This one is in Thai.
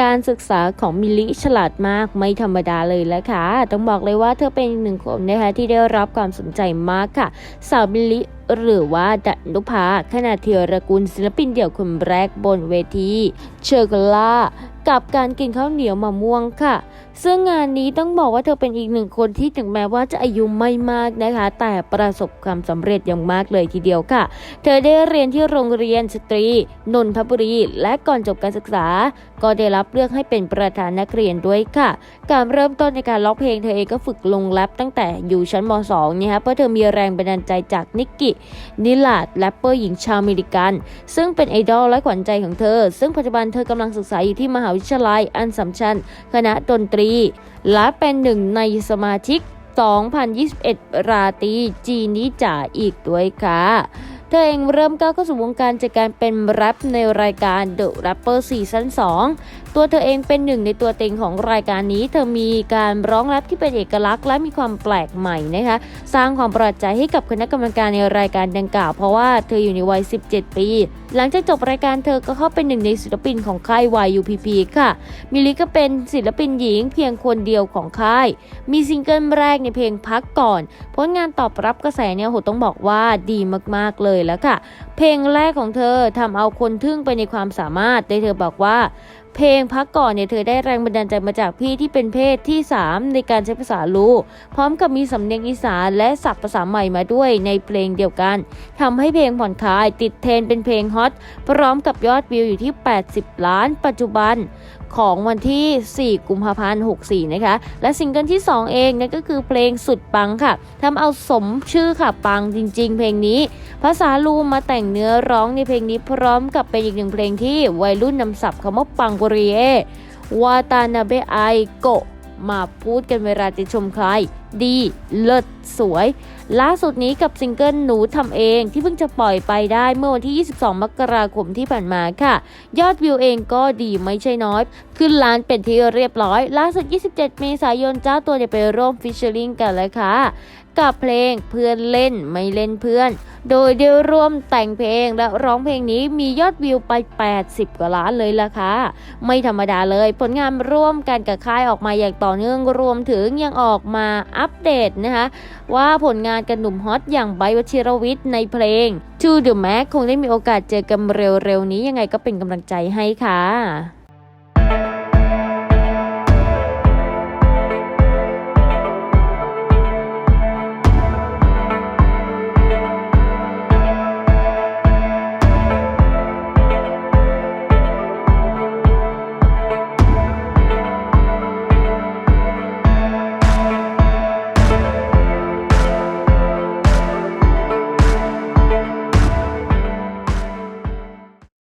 การศึกษาของมิลิฉลาดมากไม่ธรรมดาเลยและค่ะ ต้องบอกเลยว่าเธอเป็นหนึ่งคนนะคะที่ได้รับความสนใจมากค่ะ สาวมิลิหรือว่าดันุภาขณะเทียรกุลศิลปินเดี่ยวคนแรกบนเวทีเชอร์กล่ากับการกินข้าวเหนียวมะม่วงค่ะ ซึ่งงานนี้ต้องบอกว่าเธอเป็นอีกหนึ่งคนที่ถึงแม้ว่าจะอายุไม่มากนะคะ แต่ประสบความสำเร็จอย่างมากเลยทีเดียวค่ะ เธอได้เรียนที่โรงเรียนสตรี นนทบุรี และก่อนจบการศึกษา ก็ได้รับเลือกให้เป็นประธานนักเรียนด้วยค่ะ การเริ่มต้นในการร้องเพลงเธอเองก็ฝึกลงแรปตั้งแต่อยู่ชั้นม .2 เนี่ยฮะเพราะเธอมีแรงบันดาลใจจากนิกกี้นิลาดแรปเปอร์หญิงชาวอเมริกัน ซึ่งเป็นไอดอลและขวัญใจของเธอ ซึ่งปัจจุบันเธอกำลังศึกษาอยู่ที่มหาวิทยาลัยอันสัมชัญคณะดนตรี และเป็นหนึ่งในสมาชิก 2021 ราตรีจีนิจ่าอีกด้วยค่ะ เธอเองเริ่มก้าวเข้าสู่วงการจากการเป็นแรปในรายการ The Rapper Season 2ตัวเธอเองเป็นหนึ่งในตัวเต็งของรายการนี้ เธอมีการร้องแรปที่เป็นเอกลักษณ์และมีความแปลกใหม่นะคะ สร้างความประหลาดใจให้กับคณะกรรมการในรายการดังกล่าว เพราะว่าเธออยู่ในวัย 17 ปี หลังจากจบรายการเธอก็เข้าเป็นหนึ่งในศิลปินของค่าย YUPP ค่ะ มิลลิก็เป็นศิลปินหญิงเพียงคนเดียวของค่าย มีซิงเกิลแรกในเพลงพักก่อน ผลงานตอบรับกระแสเนี่ยโหต้องบอกว่าดีมากๆเลยแล้วค่ะ เพลงแรกของเธอทำเอาคนทึ่งไปในความสามารถโดยเธอบอกว่า เพลงพักก่อนเนี่ยเธอได้แรงบันดาลใจมาจากพี่ที่เป็นเพศที่ 3 ในการใช้ภาษาลูพร้อมกับมีสำเนียงอีสานและศัพท์ภาษาใหม่มาด้วยในเพลงเดียวกันทำให้เพลงผ่อนคลายติดเทรนเป็นเพลงฮอตพร้อมกับยอดวิวอยู่ที่ 80 ล้าน ปัจจุบัน ของวันที่ 4 กุมภาพันธ์ 64 นะคะ และซิงเกิลที่ 2 เองนั่นก็คือเพลงสุดปังค่ะทำเอาสมชื่อค่ะปังจริง ๆ เพลงนี้ ภาษาลูมาแต่งเนื้อร้องในเพลงนี้พร้อมกับเป็นอีกหนึ่งเพลงที่วัยรุ่นนำศัพท์คำว่าปังกุรีเอวาตานาเบไอโกะ มาพูดกันเวลาจะชมใคร ดี เลิศสวย ล่าสุดนี้กับซิงเกิลหนูทำเองที่เพิ่งจะปล่อยไปได้เมื่อวันที่ 22 มกราคมที่ผ่านมาค่ะ ยอดวิวเองก็ดีไม่ใช่น้อย ขึ้นล้านเป็นที่เรียบร้อย ล่าสุด 27 เมษายนเจ้าตัวจะไปร่วมฟิชเชอริงกันเลยค่ะ กับเพลงเพื่อนเล่นไม่เล่นเพื่อน โดยได้ร่วมแต่งเพลงและร้องเพลงนี้มียอดวิวไป 80 กว่าล้านเลยล่ะค่ะ ไม่ธรรมดาเลยผลงานร่วมกันกับค่ายออกมาอย่างต่อเนื่องรวมถึงยังออกมาอัปเดตนะคะ ว่าผลงานกับหนุ่มฮอตอย่างไบวชิรวิทย์ในเพลง To the Max คงได้มีโอกาสเจอกันเร็วๆนี้ยังไงก็เป็นกำลังใจให้ค่ะ